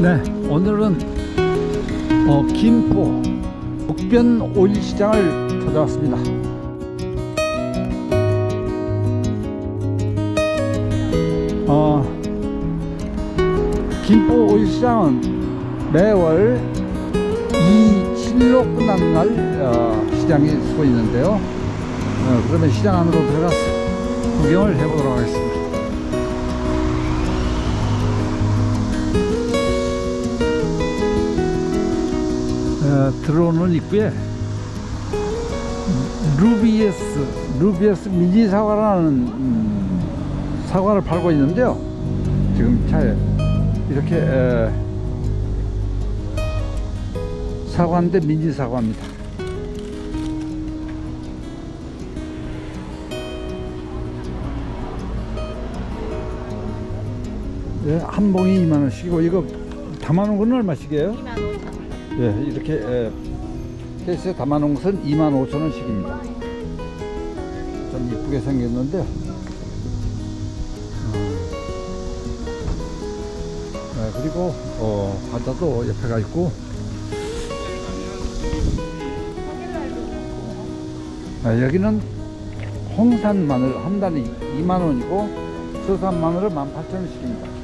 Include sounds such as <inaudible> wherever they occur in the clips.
네, 오늘은 어, 김포 북변 오일시장을 찾아왔습니다. 어, 김포 오일시장은 매월 27로 끝나는 날 어, 시장이 서고 있는데요. 어, 그러면 시장 안으로 들어가서 구경을 해보도록 하겠습니다. 어, 들어오는 입구에 루비에스 루비에스 미니 사과라는 음, 사과를 팔고 있는데요. 지금 차에 이렇게 에, 사과인데 미니 사과입니다. 예, 한 봉이 2만 원씩이고 이거 담아놓은 건 얼마씩이에요? 2만 5천 원. 예, 이렇게 에, 케이스에 담아놓은 것은 2만 5천 원씩입니다. 좀 이쁘게 생겼는데. 어, 예, 그리고 어, 과자도 옆에 가 있고. 아, 여기는 홍산 마늘 한 단에 2만 원이고 수산 마늘은 18,000원씩입니다.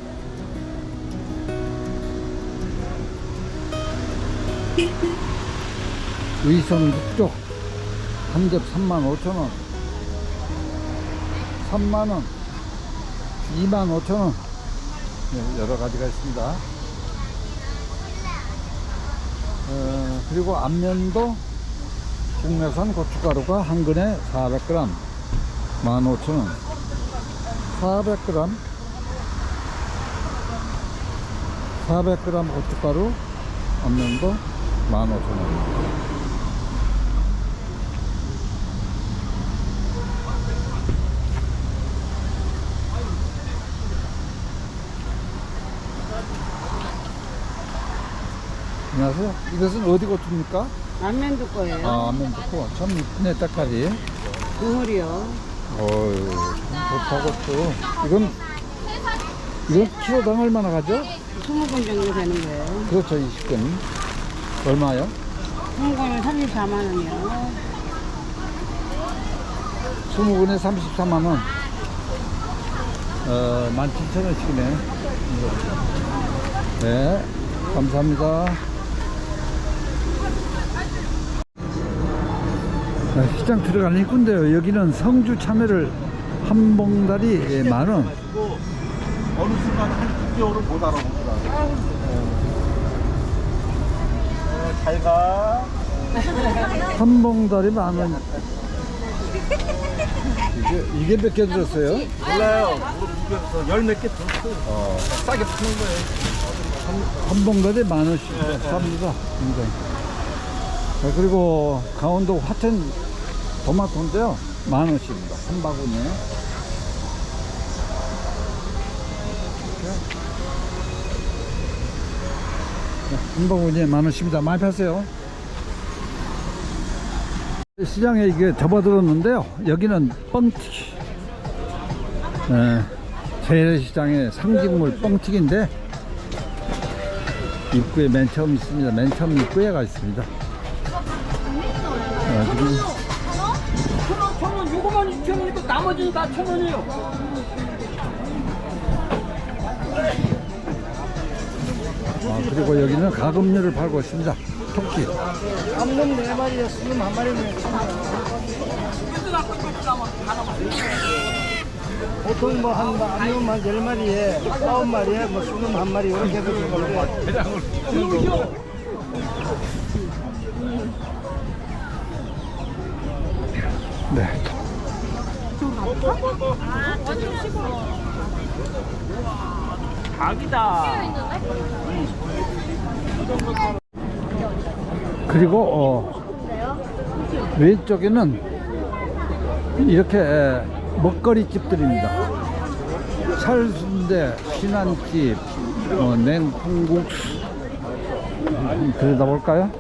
<laughs> 의성 육쪽 한접 3만 5천 원 3만 원 2만 5천 원. 네, 여러 가지가 있습니다. 어, 그리고 안면도 국내산 고춧가루가 한 근에 400g 15,000원. 400g 400g 고춧가루 안면도 15,000원 안녕하세요. 이것은 어디 고추입니까? 안면도 거예요. 아, 안면 좋고. 참 이쁘네, 딱까지. 국물이요. 어유 좋다, 고추. 이건, 이건 키로당 얼마나 가죠? 20건 정도 되는 거예요. 그렇죠, 20근. 얼마요? 한 건은 34만 원이요. 20근에 34만 원. 어, 17,000원씩이네. 네, 감사합니다. 아, 시장 들어가는 입구인데요. 여기는 성주 참외를 한 봉다리 예, 만 원. 어느 순간 한 6개월은 못. 어, 잘 가. 한 봉다리 만 원. 이게, 이게 몇 개 들었어요? 몰라요. 열몇 개 들었어요. 어, 싸게 파는 거예요. 한 봉다리 만 원씩 쌉니다. 굉장히. 자, 그리고 강원도 화천 토마토인데요. 만 원씩입니다. 한 바구니에. 만 원씩입니다. 많이 파세요. 시장에 이게 접어들었는데요. 여기는 뻥튀기. 예, 재래시장의 상징물 뻥튀기인데 입구에 맨 처음 있습니다. 맨 처음 입구에 가 있습니다. 아, 지금 천원, 요거만 2천원이고 나머지는 다 천원이에요. 아, 그리고 여기는 가금류를 팔고 있습니다. 토끼. 암놈 네 마리에 수놈 한 마리면 보통 뭐한 암놈 한열 마리에 아홉 마리에 뭐 수놈 한 마리 이렇게 해서 주는데 네. 그리고 어, 왼쪽에는 이렇게 에, 먹거리 집들입니다. 살순대, 신안집, 어, 냉풍국수. 한번 들여다볼까요?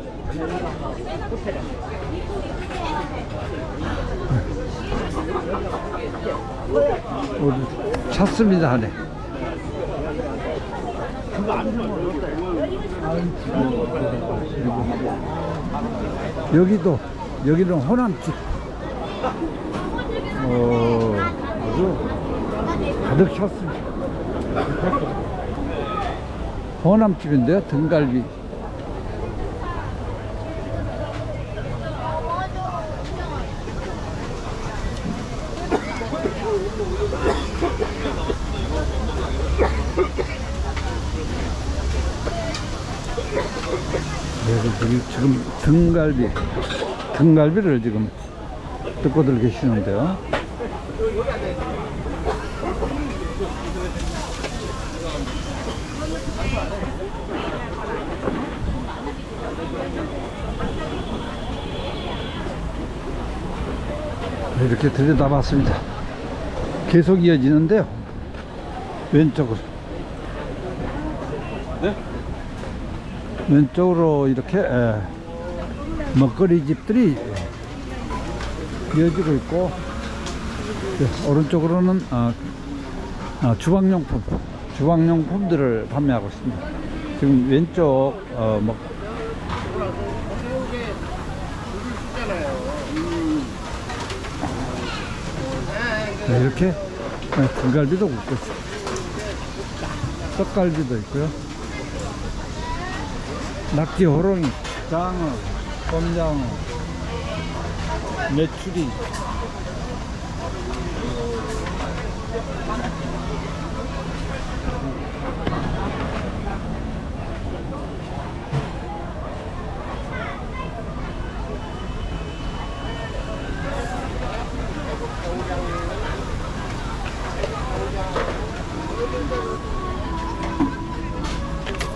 어, 찾습니다, 하네. 여기도 여기는 호남집. 어 아주 가득 찼습니다. 호남집인데요 등갈비 네, 지금, 지금 등갈비, 등갈비를 지금 뜯고들 계시는데요. 네, 이렇게 들여다봤습니다. 계속 이어지는데요. 왼쪽으로. 네? 왼쪽으로 이렇게 에, 먹거리 집들이 이어지고 있고 네, 오른쪽으로는 어, 어, 주방용품 주방용품들을 판매하고 있습니다. 지금 왼쪽 어, 먹 네, 이렇게 네, 등갈비도 굽고 있습니다. 떡갈비도 있고요. 낙지 호롱이, 장어, 꼼장어, 메추리.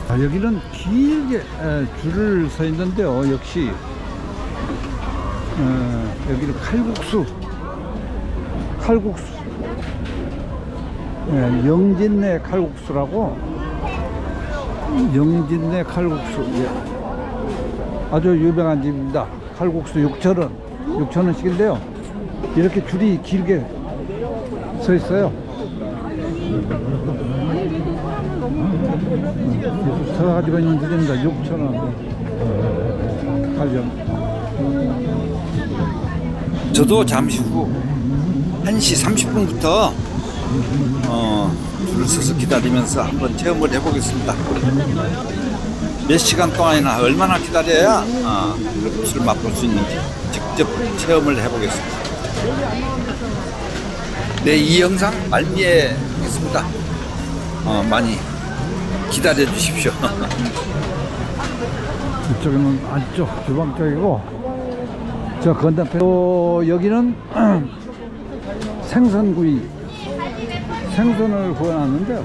아, 여기는 길게 에, 줄을 서 있는데요. 역시 어, 여기는 칼국수, 칼국수, 예, 영진내 칼국수라고 영진내 칼국수 예. 아주 유명한 집입니다. 칼국수 6천 원, 6천 원씩인데요. 이렇게 줄이 길게 서 있어요. 계속 서가지 고 있는 집입니다. 6,000원. 가격. 저도 잠시 후 1시 30분부터 어, 줄을 서서 기다리면서 한번 체험을 해보겠습니다. 몇 시간 동안이나 얼마나 기다려야 어, 술 맛볼 수 있는지 직접 체험을 해보겠습니다. 네, 이 영상 말미에 하겠습니다. 어, 많이 기다려 주십시오. <laughs> 이쪽은 안쪽 주방 쪽이고, 저 건너편, 또 여기는 <clears throat> 생선구이, 생선을 구워놨는데요.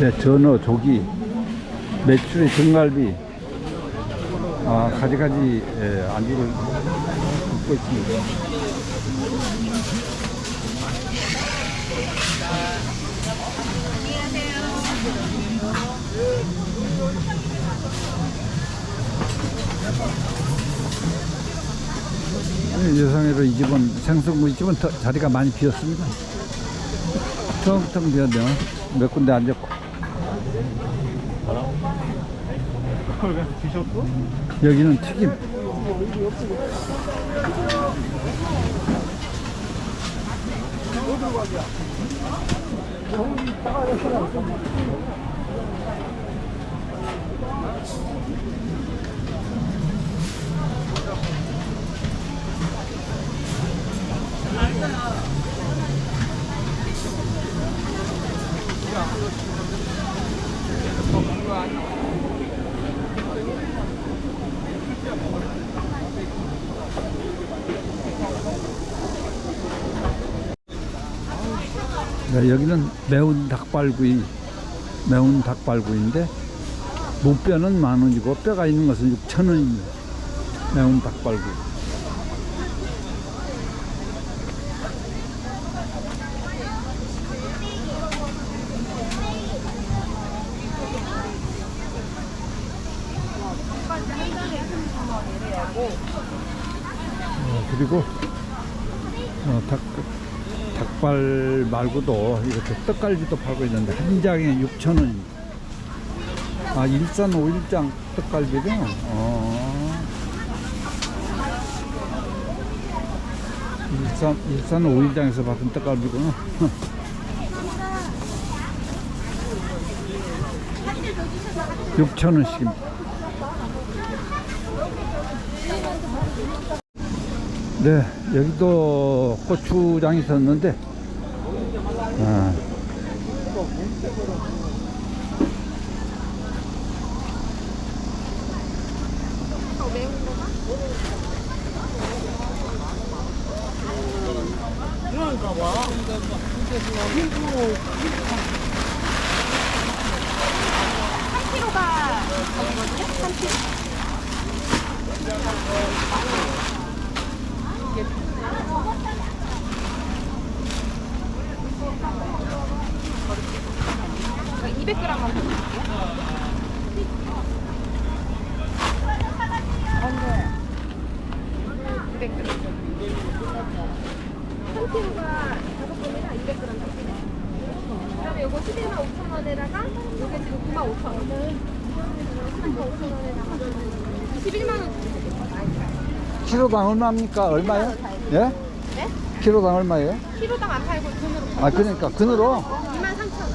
네, 전어, 조기, 메추리, 등갈비, 아, 가지가지 예, 안주를 굽고 있습니다. 예, 예상외로 이 집은 생선구 이 집은 더 자리가 많이 비었습니다. 텅텅 비었네요. 몇 군데 앉았고. 그걸 그냥 드셨어? 여기는 튀김. 네, 여기는 매운 닭발구이, 매운 닭발구이인데 무뼈는 만 원이고 뼈가 있는 것은 6천 원입니다. 매운 닭발구이. 어, 그리고 어, 닭, 닭발 말고도 이렇게 떡갈비도 팔고 있는데 한 장에 6,000원입니다. 아, 일산 5일장 떡갈비요? 어. 일산, 일산 5일장에서 받은 떡갈비구나. <laughs> 육천 원씩입니다. 네, 여기도 고추장이 있었는데, 아, 그러면 요거 11만 5천 원에다가 요게 지금 9만 5천 원. 9만 5천 원에다가 11만 원. 키로당 얼마입니까? 얼마요? 예? 네? 키로당 얼마예요? 키로당 안 팔고 돈으로 아, 그러니까 근으로? 2만 3천 원.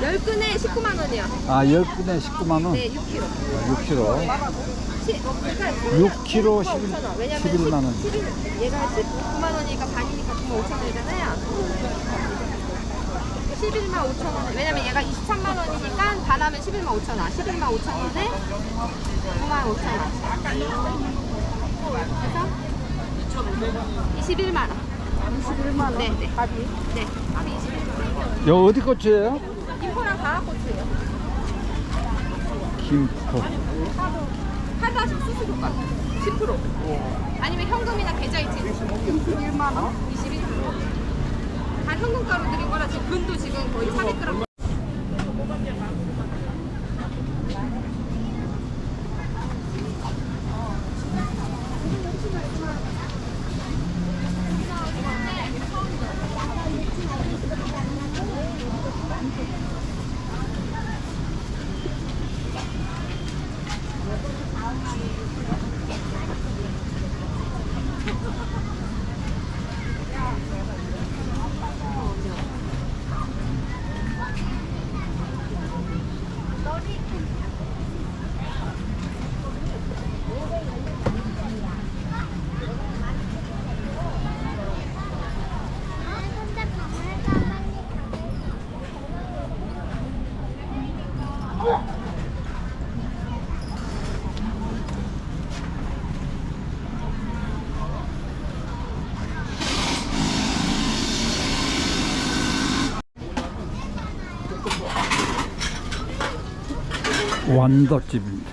10근에 19만 원이요. 아, 10분에 19만 원? 네, 6kg. 6kg. 시, 어, 그러니까 6kg 11, 5천 원. 왜냐면 11만 원. 11, 얘가 19만 원이니까 반이니까 9만 5천 원이잖아요. 11만 5천 원. 왜냐면 얘가 23만 원이니까 반하면 11만 5천 원. 11만 5천 원에 9만 5천 원. 그래서 21만 원. 21만 원? 네, 네. 밥이? 네, 밥이 21만 원. 여 어디 고추예요? 김포랑 가락고추예요. 김포. 카드 하시면 수수 효과 10% 아니면 현금이나 계좌 이체 21만 원? 21만 원. 다 현금 가로 드린 거라 지금 근도 지금 거의 400g 완도집입니다.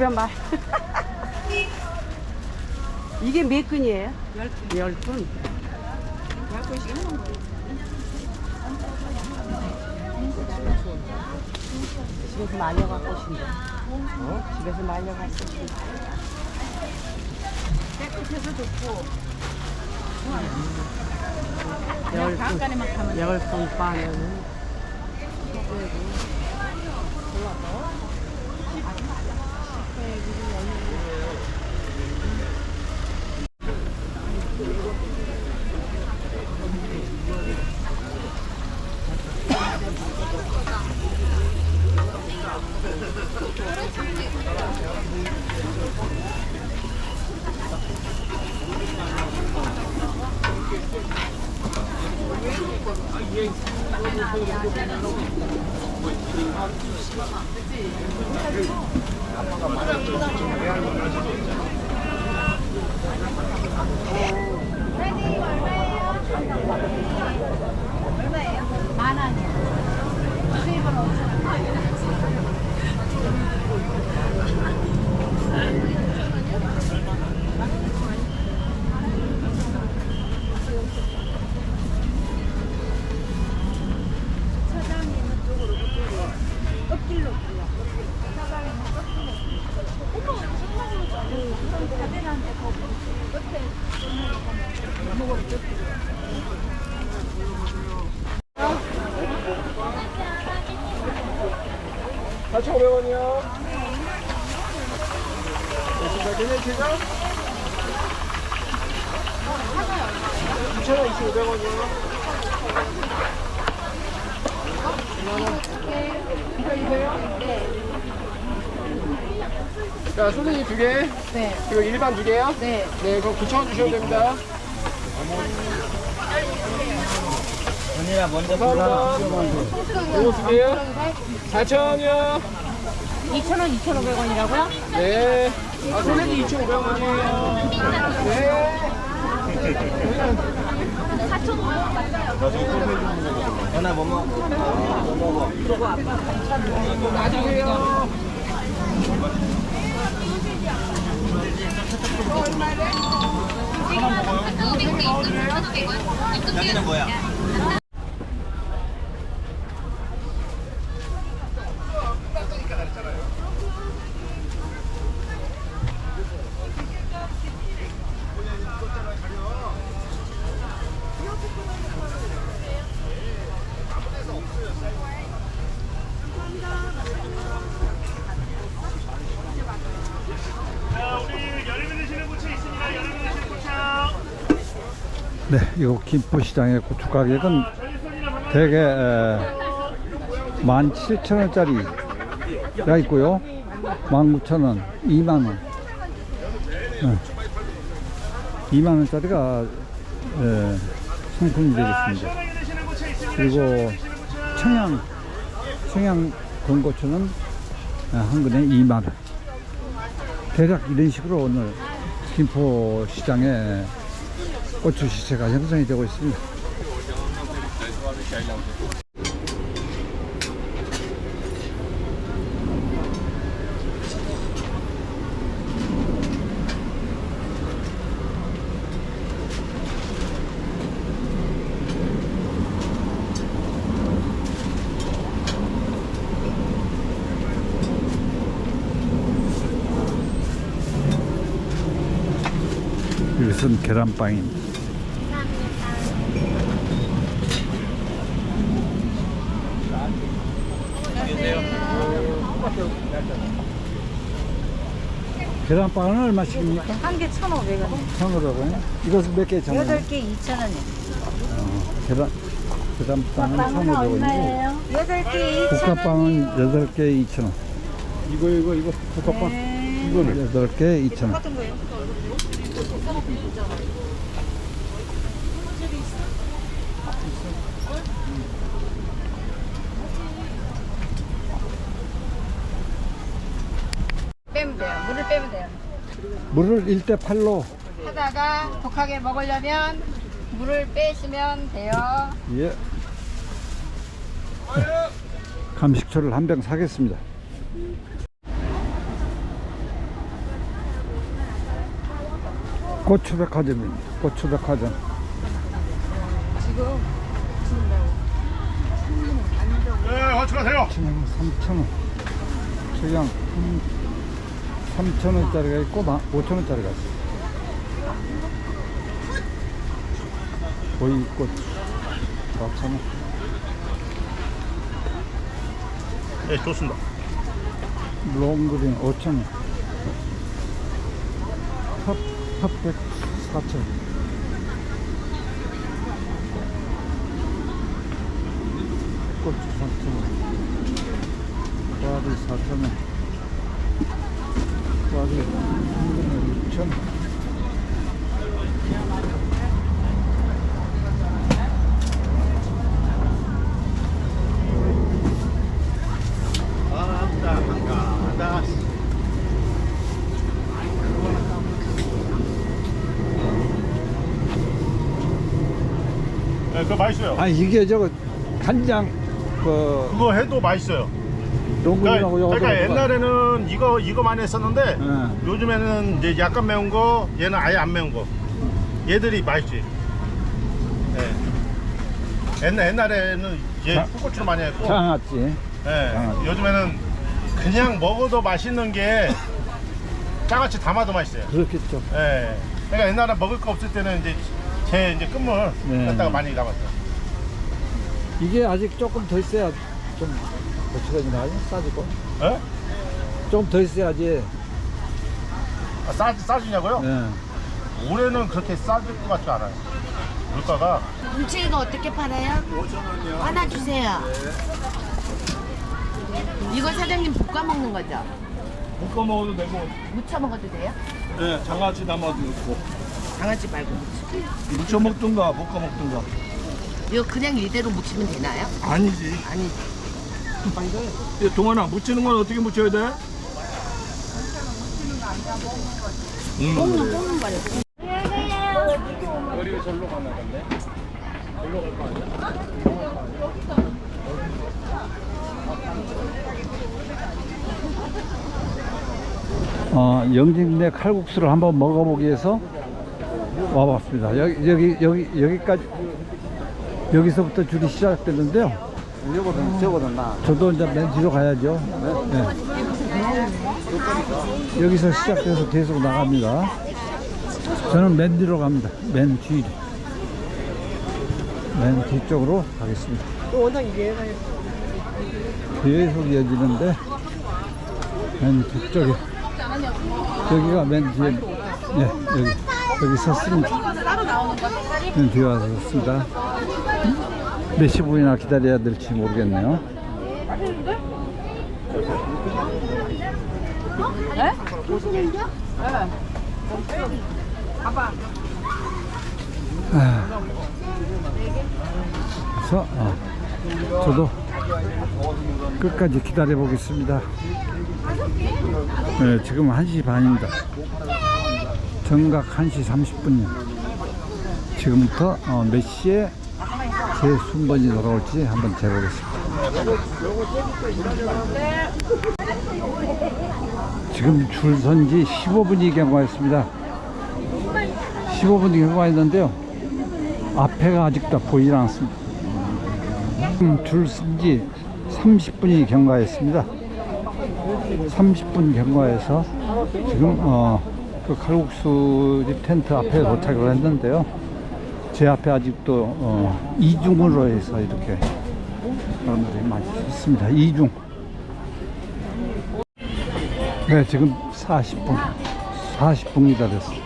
주변 말. <laughs> 이게 몇 근이에요? 열 근. 열 근. 집에서 말려갖고 오신다. 집에서 말려갖고 오신다. 깨끗해서 좋고. 열, 열풍 빠는. 그치? 아빠가 많이 자, 소세지 두 개. 네. 그리고 일반 두 개요? 네. 네, 그럼 9,000원 주시면 됩니다. 언니야, 먼저 감사합니다. 이거 두 개요? 4,000원이요. 2,000원, 2,500원이라고요? 네. 아, 소세지 2,500원이에요. 네. 하나 뭐 먹어? 놔주세요. 여기는 뭐야? 네, 이거 김포시장의 고추 가격은 대개 17,000원짜리가 있고요. 19,000원, 2만원. 네. 2만원짜리가 상품이 되겠습니다. 그리고 청양, 청양 건고추는 한 근에 2만원. 대략 이런 식으로 오늘 김포시장에 고추 시세가 형성이 되고 있습니다. 이것은 계란빵입니다. 계란빵은 얼마씩입니까? 한 개 1,500원. 1,500원. 이것은 몇 개 정도? 8개 2,000원이요. 계란, 계란빵은 1,500원이고, 8개 국화빵은 8개 2,000원. 이거 이거 이거 국화빵. 이거는 8개 2,000원. 빼면 돼요. 물을 빼면 돼요. 물을 1대 8로, 하다가 독하게 먹으려면 물을 빼시면 돼요. 예. 감식초를 한 병 사겠습니다. 고추백화점입니다. 고추백화점. 네, 같이 가세요. 그냥 3,000원. 그냥 3,000원짜리가 있고 5,000원짜리가 있어. 보이꽃 4,000원. 네, 좋습니다. 롱그린 5,000원. 탑, 탑백 4,000원. 고추 4,000원. 과리 4,000원. 과리 6,000원. 아따, 한가하다. 네, 그거 맛있어요. 아, 이게 저거 간장, 그, 그거 해도 맛있어요. 그러니까. 그러니까 옛날에는 이거 이거만 했었는데 네. 요즘에는 이제 약간 매운 거, 얘는 아예 안 매운 거. 얘들이 맛있지. 네. 옛날 옛날에는 얘 자- 풋고추로 많이 했고, 장아찌. 네. 장아찌. 요즘에는 그냥 먹어도 맛있는 게 장아찌 담아도 맛있어요. 그렇겠죠. 예. 그러니까 옛날에 먹을 거 없을 때는 이제 제 이제 끝물 네. 갖다가 많이 담았어요. 이게 아직 조금 더 있어야 좀 고추가 나요? 싸지고. 예? 좀더 있어야지. 아, 싸, 싸주냐고요? 예. 올해는 그렇게 싸질 것 같지 않아요. 물가가 문치가 어떻게 팔아요? 5,000원이요. 하나 주세요. 이거 사장님 볶아 먹는 거죠? 볶아 먹어도 되고, 무쳐 먹어도 돼요? 예, 장아찌 담아도 있고, 장아찌 말고 무쳐. 무쳐 먹든가 볶아 먹든가. 이거 그냥 이대로 무치면 되나요? 아니지. 아니, 동원아, 무치는 건 어떻게 무쳐야 돼? 음, 뽑는 뽑는 거예요. 어, 영진내 칼국수를 한번 먹어보기 위해서 와봤습니다. 여기, 여기, 여기, 여기까지, 여기서부터 줄이 시작됐는데요. 저도 이제 맨 뒤로 가야죠. 네. 여기서 시작돼서 계속 나갑니다. 저는 맨 뒤로 갑니다. 맨 뒤. 맨 뒤쪽으로 가겠습니다. 계속 이어지는데, 맨 뒤쪽에. 여기가 맨 뒤에, 네, 여기, 여기 섰습니다. 맨 뒤에 와서 섰습니다. 몇 시 분이나 기다려야 될지 모르겠네요. 아. 그래서 어, 저도 끝까지 기다려 보겠습니다. 네, 지금 1시 반입니다. 정각 1시 30분이요. 지금부터 어, 몇 시에 제 순번이 돌아올지 한번 재보겠습니다. 지금 줄 선지 15분이 경과했습니다. 15분이 경과했는데요. 앞에가 아직도 보이지 않습니다. 지금 줄 선지 30분이 경과했습니다. 30분 경과해서 지금 어, 그 칼국수 집 텐트 앞에 도착을 했는데요. 제 앞에 아직도 어, 이중으로 해서 이렇게 사람들이 많이 있습니다. 이중. 네, 지금 40분. 40분 기다렸어요.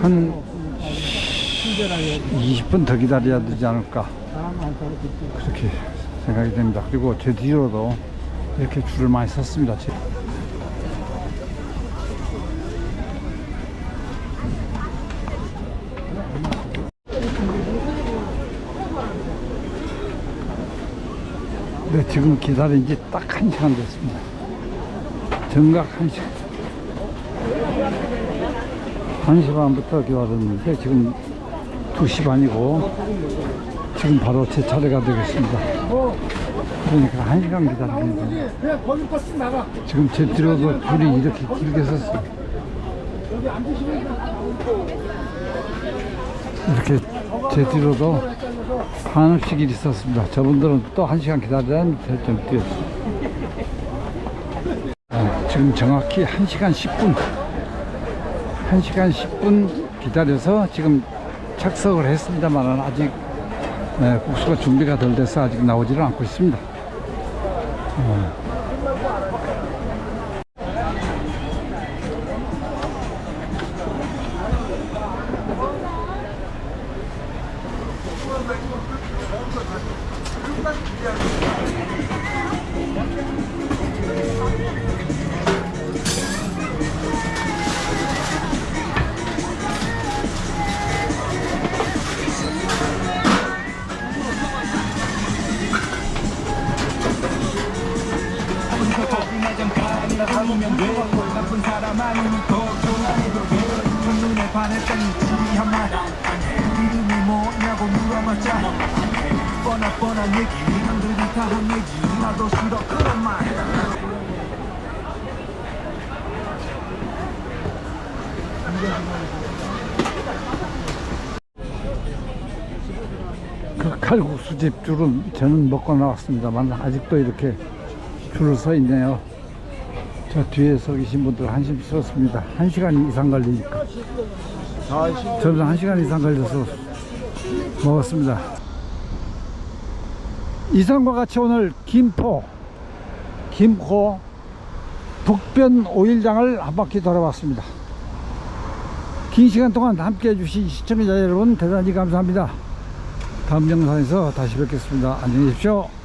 한 20분 더 기다려야 되지 않을까. 그렇게 생각이 됩니다. 그리고 제 뒤로도 이렇게 줄을 많이 섰습니다. 지금 기다린 지 딱 한 시간 됐습니다. 정각 한 시간. 한시 반부터 기다렸는데 지금 2시 반이고 지금 바로 제 차례가 되겠습니다. 그러니까 한 시간 기다리는데 지금 제 뒤로도 줄이 이렇게 길게 섰어요. 이렇게 제 뒤로도 한없씩 일이 있었습니다. 저분들은 또 한 시간 기다리는 좀 뛰었죠. 아, 지금 정확히 1시간 10분 1시간 10분 기다려서 지금 착석을 했습니다만 아직 네, 국수가 준비가 덜 돼서 아직 나오지를 않고 있습니다. 그 칼국수집 줄은 저는 먹고 나왔습니다만 아직도 이렇게 줄을 서 있네요. 저 뒤에 서 계신 분들 한심스럽습니다. 한 시간 이상 걸리니까. 저는 한 시간 이상 걸려서 먹었습니다. 이상과 같이 오늘 김포, 김포 북변 오일장을 한 바퀴 돌아봤습니다. 긴 시간 동안 함께 해주신 시청자 여러분 대단히 감사합니다. 다음 영상에서 다시 뵙겠습니다. 안녕히 계십시오.